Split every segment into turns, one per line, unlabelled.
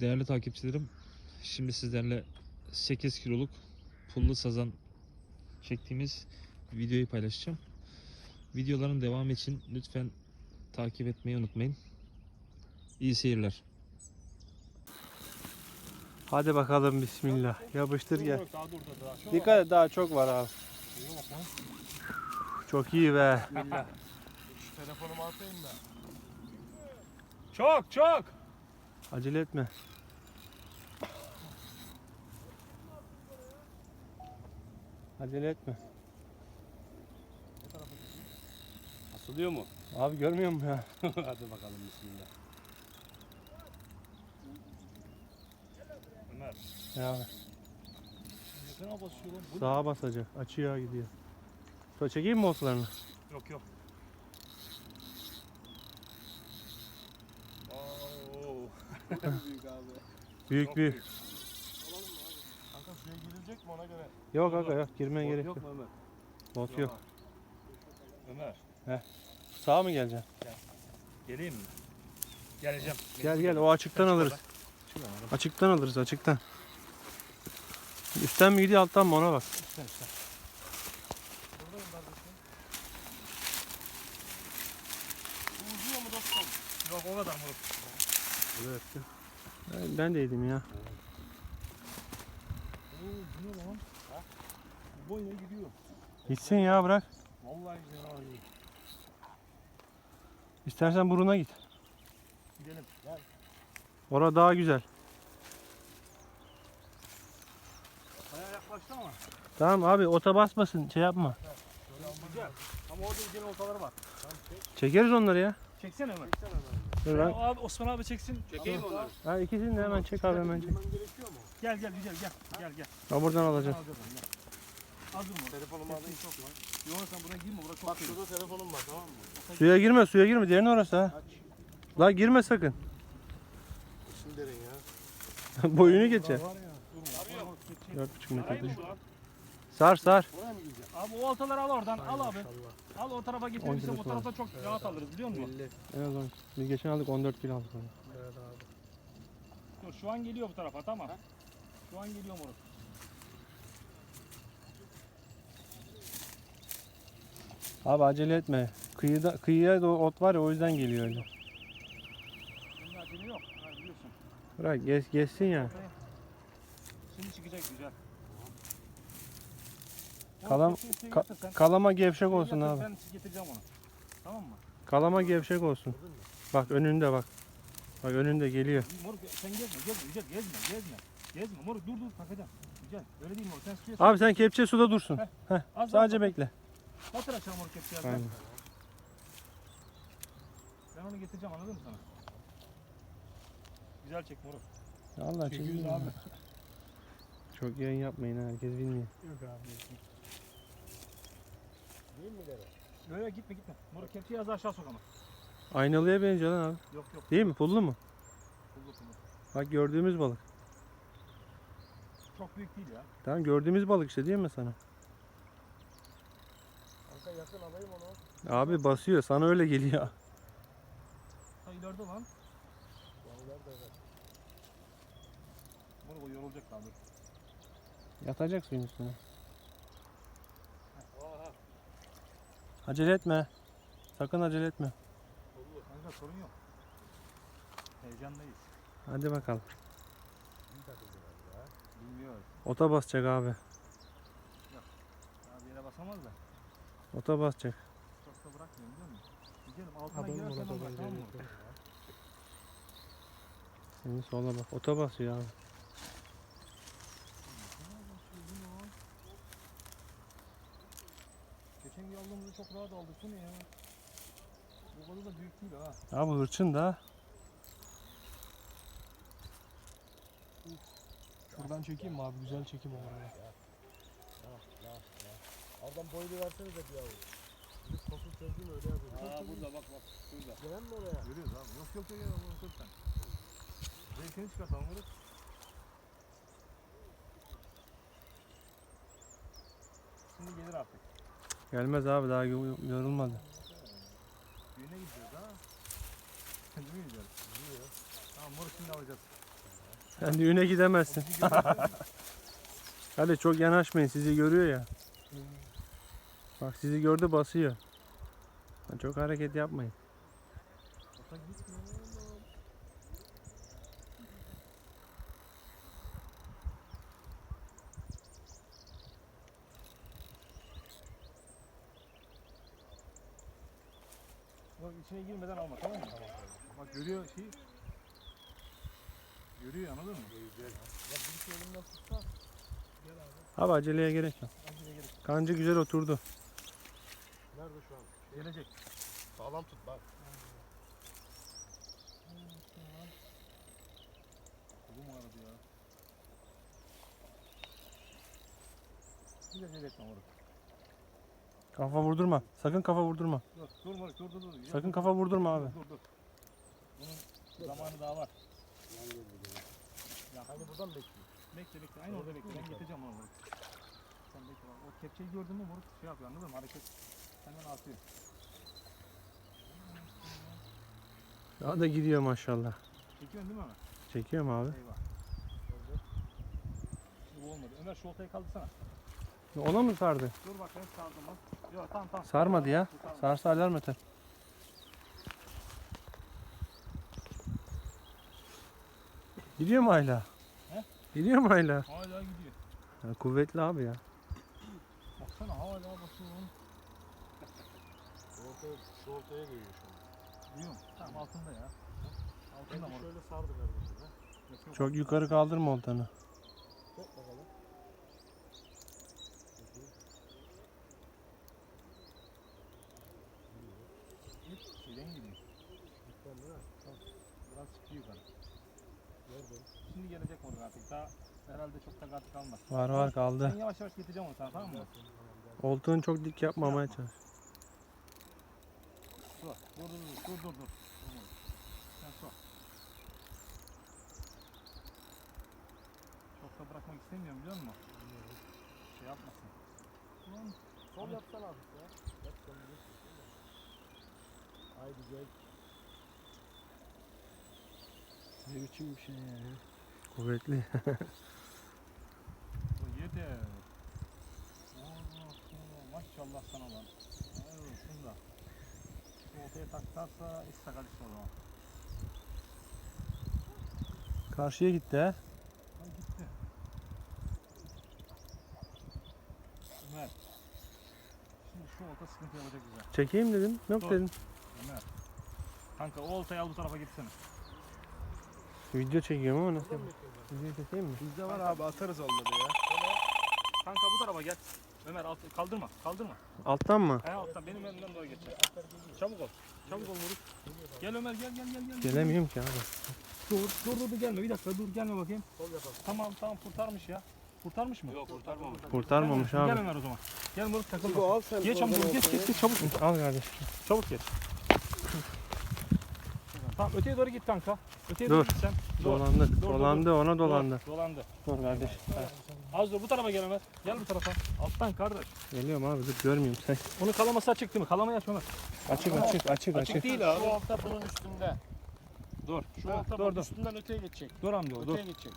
Değerli takipçilerim, şimdi sizlerle 8 kiloluk pullu sazan çektiğimiz videoyu paylaşacağım. Videoların devamı için lütfen takip etmeyi unutmayın. İyi seyirler.
Hadi bakalım bismillah. Yapıştır gel. Dikkat et daha çok var abi. Çok iyi be.
Şu telefonumu atayım da. Çok çok.
Acele etme. Acele etme.
Asılıyor mu?
Abi görmüyor musun ya?
Hadi bakalım bismillah. Ömer.
Ya
Yakına basıyorum. Bu
sağa basacak. Açıyor gidiyor. Sonra çekeyim mi oltalarını?
Yok yok. Büyük abi.
Büyük büyük.
Alalım mı abi? Kanka suya girilecek mi ona göre?
Yok aga yok girmeye gerek yok.
mu Ömer?
Bot yok.
Ömer.
Sağa mı geleceksin?
Geleyim mi? Geleceğim.
Gel gel o açıktan alırız. Açıktan alırız açıktan. Üstten mi gidiyor alttan mı ona bak.
Üstten üstten. Buradayım kardeşim. Bu uzuyor mu dostum? Yok o kadar mı?
Evet. Ben, ben de yedim ya.
Oo bu boyuna gidiyor.
Gitsin ya bırak.
Vallahi güzel abi.
İstersen buruna git.
Gidelim. Gel.
Orada daha güzel.
Bayağı yaklaştı ama.
Tamam abi ota basmasın şey yapma.
Güzel. Ama orada güzel oltaları var.
Çekeriz onları ya.
Çeksene Ömer.
Dur ben.
abi Osman abi çeksin.
Çekeyim onları.
Ha ikisini de hemen çek abi hemen çek.
Gel gel güzel gel. Gel gel.
Ha buradan
gel. Az durma.
Telefonumu alayım.
çok var. Yok sen buraya girme. Burası çok
Bak şurada telefonum var tamam mı?
Suya girme suya girme. Derin orası ha. La girme sakın.
İşin derin ya.
Boyunu geçer.
Var ya. Durma. Arıyor.
4,5 metre. Sar sar.
Oraya mı gideceğim?
Abi o oltaları al oradan. Al abi. Al o tarafa getirirsen o tarafa çok rahat alırız biliyor musun?
En az 10. Biz geçen aldık 14 kilo aldık. onu.
Dur şu an geliyor bu tarafa tamam. Şu an geliyor moruk.
Abi acele etme. Kıyıda, kıyıya da ot var ya o yüzden geliyor öyle.
Bunun acele yok. Ha, biliyorsun.
Bırak geç, geçsin ya.
Şimdi çıkacak güzel.
Kalam- ka-. Kalama gevşek olsun abi.
Ben getireceğim onu. Tamam mı?
Kalama gevşek olsun. Bak önünde bak. Bak önünde geliyor.
Moruk sen gezme gezme güzel gezme gezme. Gezme moruk dur dur takacağım. Güzel. Öyle değil moruk sen suya
Abi sen kepçe suda dursun.
Heh.
Heh,
Az
sadece
daha-
bekle.
Batır aşağı moruk
Aynen.
Ben onu getireceğim anladın mı sana? Güzel çek moruk.
Allah
Çekiyoruz
çekiyor
abi.
Çok yayın yapmayın ha, herkes bilmiyor.
Yok abi.
Değil mi dere?
Yok yok gitme gitme. Moruk kepçeyi az aşağı sok ama.
Aynalıya benziyor lan abi.
Yok yok.
Değil mi? Pullu mu?
Pullu pullu.
Bak gördüğümüz balık.
Çok büyük değil ya.
Tamam gördüğümüz balık işte değil mi sana?
Kanka yakın alayım onu.
Abi basıyor sana öyle geliyor.
Ha ileride lan.
Vallahi da evet.
Moruk o yorulacak daha dur.
Yatacak suyun üstüne. Acele etme. Sakın acele etme.
Kanka sorun yok. Heyecanlıyız.
Hadi bakalım.
Bilmiyoruz.
Ota basacak abi.
Daha bir yere basamaz da.
Ota basacak.
Çok da bırakmıyorum biliyor musun? Gidelim altına girersen olmaz tamam mı?
Senin sola bak. Ota basıyor abi.
Geçen gün aldığımızda çok rahat aldık. Bu ne ya? Bu balık da büyük değil ha.
Abi hırçın da.
Şuradan çekeyim mi abi? Güzel çekim olur ya.
Oradan boylu versene de bir yavrum. Biz koku çözdüm öyle yapıyorum.
Aa burada bak bak. Şurada.
Gelen mi oraya?
Görüyoruz abi. Yok yok yok. yok, yok sen. Zeytini çıkartalım moruk. Şimdi gelir artık.
Gelmez abi daha yo- yorulmadı.
Düğüne gideceğiz ha. Değil mi gidiyoruz? Tamam moruk şimdi alacağız.
Sen düğüne gidemezsin. Hadi çok yanaşmayın sizi görüyor ya. Bak sizi gördü basıyor. Çok hareket yapmayın.
Bak içine girmeden alma tamam mı? Tamam. Bak görüyor şey. Görüyor anladın mı?
Abi aceleye gerek yok.
Acele gerek.
Kancı güzel oturdu.
Nerede şu an?
Gelecek.
Sağlam tut bak.
Kolum ağrıdı ya. Bir de acele etme moruk.
Kafa vurdurma. Sakın kafa vurdurma.
Dur dur moruk dur dur dur.
Sakın kafa vurdurma abi.
Dur dur. Bunun zamanı daha var. Ya
Hani buradan bekliyor.
bekle bekle. Aynı orada bekle. Ben getireceğim onu moruk. Sen bekle. O kepçeyi gördün mü moruk şey yapıyor anladın mı? Hareket hemen artıyor.
Daha da gidiyor maşallah.
Çekiyorsun değil mi Ömer?
Çekiyorum abi.
Eyvah. Bu olmadı. Ömer şu oltayı kaldırsana.
Ona mı sardı?
Dur bak ben sardım bak. Yok tamam tamam.
Sarmadı ya. Sarsa alarm öter. Gidiyor mu hala?
He?
Gidiyor mu hala?
Hala gidiyor.
Ya, kuvvetli abi ya.
Baksana hala basıyor.
Şu ortaya, şu ortaya geliyor şu an.
Duyuyor musun? Tamam altında ya. Altında mı?
şöyle sardı kardeşim.
Çok yukarı kaldırma oltanı.
Çok bakalım. Bakayım.
İp şeyden gidiyor.
Lütfen değil mi?
Biraz çıkıyor yukarı.
Nerede?
Şimdi Daha herhalde çok da artık kalmaz.
Var var kaldı.
Ben yavaş yavaş getireceğim onu sana tamam mı?
Oltanı çok dik yapmamaya çalış.
Dur dur dur dur dur dur. Sen su. Çok da bırakmak istemiyorum biliyor musun? Şey yapmasın. Ulan
Sol yapsana abi ya. Yap sen değil mi? Haydi gel.
Ne biçim bir şey ya. Kuvvetli.
Bu ye de. Allah Allah, Maşallah sana lan. Ay olsun da. Şu ortaya taktarsa iş o zaman.
Karşıya gitti. Ha
gitti. Ömer. Şimdi şu olta sıkıntı yapacak bize.
Çekeyim dedim. Yok
Dur.
dedim.
Ömer. Kanka o oltayı al bu tarafa gitsene.
Video çekiyorum ama nasıl yapayım? Video çekeyim mi?
Bizde var abi atarız olmadı ya.
Kanka bu tarafa gel. Ömer alt, kaldırma, kaldırma.
Alttan mı?
He alttan benim önümden doğru geçecek. Çabuk ol. Çabuk ol Murat. Gel Ömer gel gel gel gel.
Gelemiyorum ki abi.
Dur dur dur, dur gelme bir dakika dur gelme bakayım.
Sol yapalım.
Tamam tamam kurtarmış ya. Kurtarmış mı? Yok kurtarmamış.
Kurtarmamış
Gel
abi.
Ömer o zaman. Gel Murat takıl.
Bu
bak.
al sen.
Geç
oradan
amca geç
ortaya.
geç geç çabuk.
Al kardeş.
Çabuk geç. Tamam öteye doğru git kanka. Öteye
Dur.
doğru git sen. Dur.
Dolandı.
dur, dur.
Dolandı ona dolandı.
Dur, Dolandı.
Dur kardeş.
Az dur bu tarafa gel Ömer. Gel bu tarafa. Alttan kardeş.
Geliyorum abi dur görmüyorum sen.
Onun kalaması açık değil mi? Kalamayı aç Ömer.
Açık açık açık açık.
değil abi. Şu altta bunun üstünde.
Dur.
Şu
Ha,
altta
dur, dur.
üstünden öteye geçecek.
Dur amca dur.
Öteye geçecek.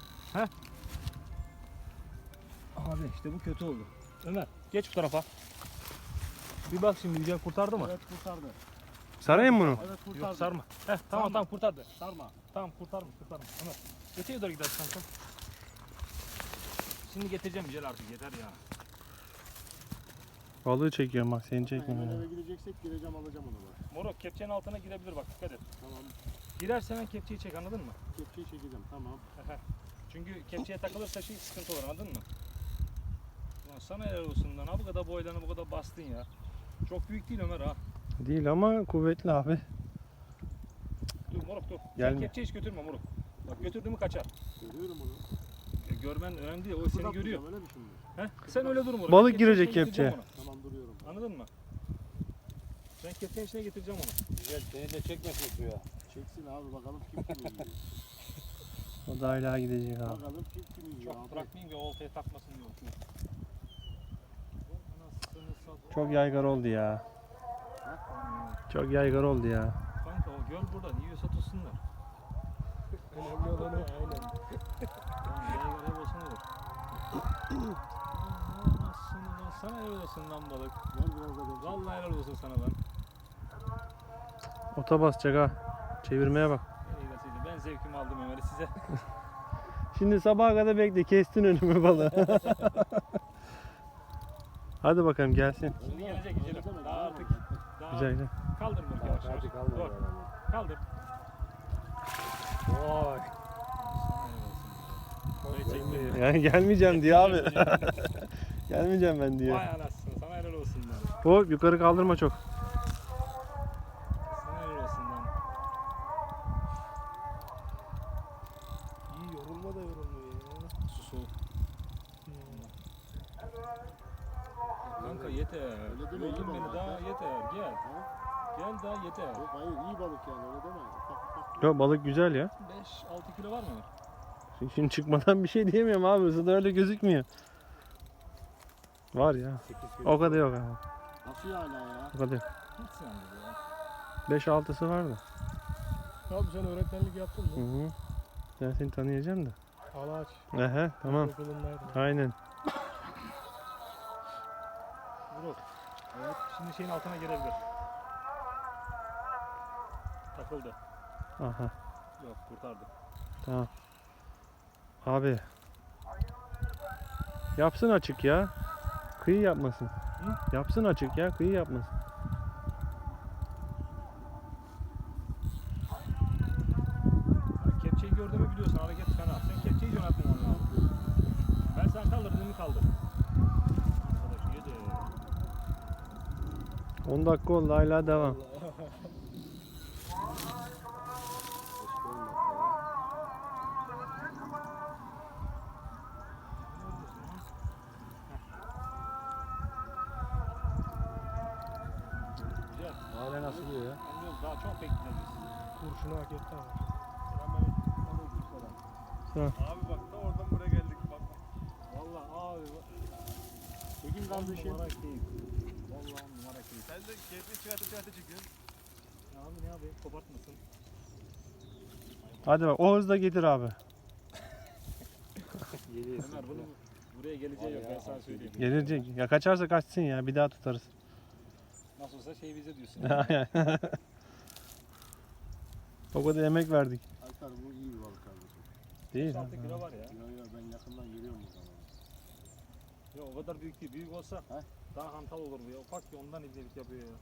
Abi işte bu kötü oldu. Ömer geç bu tarafa. Bir bak şimdi güzel kurtardı mı?
Evet kurtardı.
Sarayım bunu.
Yok sarma. Heh tamam
Sarma.
tamam kurtardı.
Sarma.
Tamam kurtarmış kurtarmış. Ömer öteye doğru gidersin kanka. Şimdi getireceğim güzel artık yeter ya.
Balığı çekiyorum bak seni çekmiyorum.
eve gideceksek gireceğim alacağım onu bak.
Moruk kepçenin altına girebilir bak dikkat et.
Tamam.
Girersen hemen kepçeyi çek anladın mı?
Kepçeyi çekeceğim tamam.
Çünkü kepçeye takılırsa şey sıkıntı olur anladın mı? Ulan sana helal olsun lan ha bu kadar boylarını bu kadar bastın ya. Çok büyük değil Ömer ha.
Değil ama kuvvetli abi.
Dur moruk dur. Sen
Gelme.
kepçeyi hiç götürme moruk. Bak götürdün mü kaçar.
Görüyorum onu.
Ya Görmen önemli değil o seni görüyor.
Öyle mi şimdi?
He? Sen öyle dur moruk.
Balık girecek kepçeye.
Tamam duruyorum.
Anladın mı? Ben kepçenin içine getireceğim onu.
Güzel seni de çekmesin suya. Çeksin abi bakalım kim yiyor.
O da hala gidecek abi.
bakalım kim yiyor
Çok
abi.
bırakmayayım ki oltaya takmasın diye.
Çok yaygara oldu ya. Çok yaygara oldu ya.
Kanka o göl burada. Niye satılsınlar?
Önemli olan o aynen.
Gel olsun olur. Aslında sana helal olsun lan balık.
Gel biraz da dön.
Vallahi helal olsun sana lan.
Ota basacak ha. Çevirmeye bak.
Ben zevkimi aldım Ömer'i size.
Şimdi sabaha kadar bekle. Kestin önüme balığı. Hadi bakalım gelsin.
Şimdi gelecek güzelim. Daha artık.
Güzel güzel.
Kaldır Mırk yavaş yavaş. Dur. Kaldır.
Vay.
Yani gelmeyeceğim diyor abi. gelmeyeceğim ben diyor.
Vay anasını sana helal olsun lan.
Hop yukarı kaldırma çok.
Sana helal olsun lan.
İyi yorulma da yorulmuyor ya.
Su soğuk. Kanka yeter.
Öyle deme,
Yoldun
iyi
beni
balık
daha
ya.
yeter. Gel.
Ha?
Gel daha yeter.
Yok hayır iyi balık yani öyle deme. Ufak
balık güzel ya.
5-6 kilo var mı?
Şimdi çıkmadan bir şey diyemiyorum abi. Isıda öyle gözükmüyor. Var ya.
8 kilo.
O kadar yok abi.
Nasıl ya hala ya?
O kadar yok.
Hiç sanmıyor ya.
5-6'sı vardı.
Abi sen öğretmenlik yaptın
Hı hı. Ben seni tanıyacağım da.
Ağaç.
Ehe tamam.
Okulundaydım.
Aynen.
Evet. Şimdi şeyin altına girebilir. Takıldı.
Aha.
Yok kurtardı.
Tamam. Abi. Yapsın açık ya. Kıyı yapmasın. Yapsın açık ya. Kıyı yapmasın.
Kepçeyi gördüğümü biliyorsun hareket fena. Sen kepçeyi yönetmen lazım. Ben sen kaldırdın mı kaldır. Arkadaş yedi.
10 dakika oldu hala devam.
Hala nasıl diyor ya?
Daha çok bekleyeceğiz.
Kurşunu hak etti ama.
Abi bak da oradan buraya geldik bak. Valla abi bak.
Peki kardeşim.
Numara keyif. Valla numara keyif.
Sen de keyifli çıkartı çıkartı çıkıyorsun.
Ya abi ne yapayım kopartmasın.
Hadi bak o hızla getir abi.
Ömer bunu buraya geleceği yok ben sana söyleyeyim.
Gelecek. Ya kaçarsa kaçsın ya. Bir daha tutarız.
Nasıl olsa şey bize diyorsun.
o kadar emek verdik.
Alper bu iyi bir balık kardeşim.
Değil.
6 kilo var ya.
Yo yo ben yakından görüyorum bu zaman.
Ya o kadar büyük değil. Büyük olsa
He?
Daha hantal olur bu ya. Ufak ki ondan ibnelik yapıyor ya.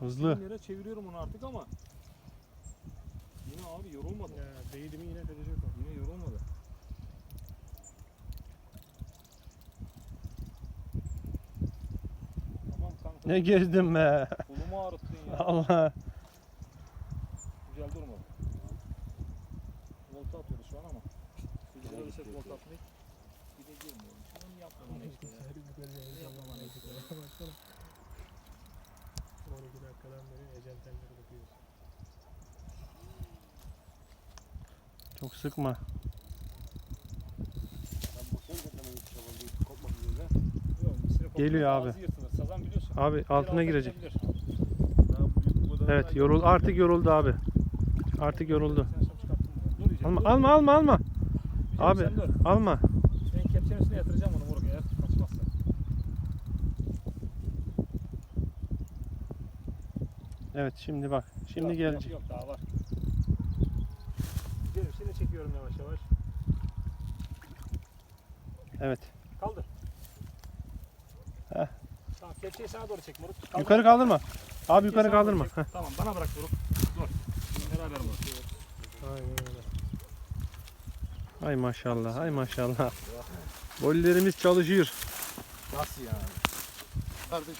Hızlı.
Bir yere çeviriyorum onu artık ama yine abi yorulmadı.
Ya değdi mi yine kaçacak o.
Yine yorulmadı. Tamam kanka.
Ne gezdin be.
Kolumu ağrıttın ya.
Allah.
Güzel durmadı. Volta atıyoruz şu an ama. Güzel olursa volta atmayı bir de girmiyorum. Yapmam işte ya. Ne yapmam işte ya.
Baksana. 12 dakikadan beri ecel telleri bakıyoruz.
Çok sıkma. Geliyor abi. Abi altına girecek. Evet yorul artık yoruldu abi. Artık yoruldu. Alma alma alma Abi alma.
Ben kepçenin üstüne yatıracağım onu moruk eğer kaçmazsa.
Evet şimdi bak. Şimdi
Yok,
gelecek.
Yok, yok daha var. Gidelim şimdi çekiyorum yavaş yavaş.
Evet.
Kaldır.
Heh.
Tamam kepçeyi sana doğru çek moruk. Kaldır.
Yukarı kaldırma. Abi
Kepçeyi
yukarı
sana doğru
kaldırma.
çek.
Heh.
Tamam bana bırak moruk. Dur. Beraber moruk.
Aynen öyle.
Ay maşallah. Ay maşallah. Gollerimiz çalışıyor.
Nasıl yani?
Kardeşim.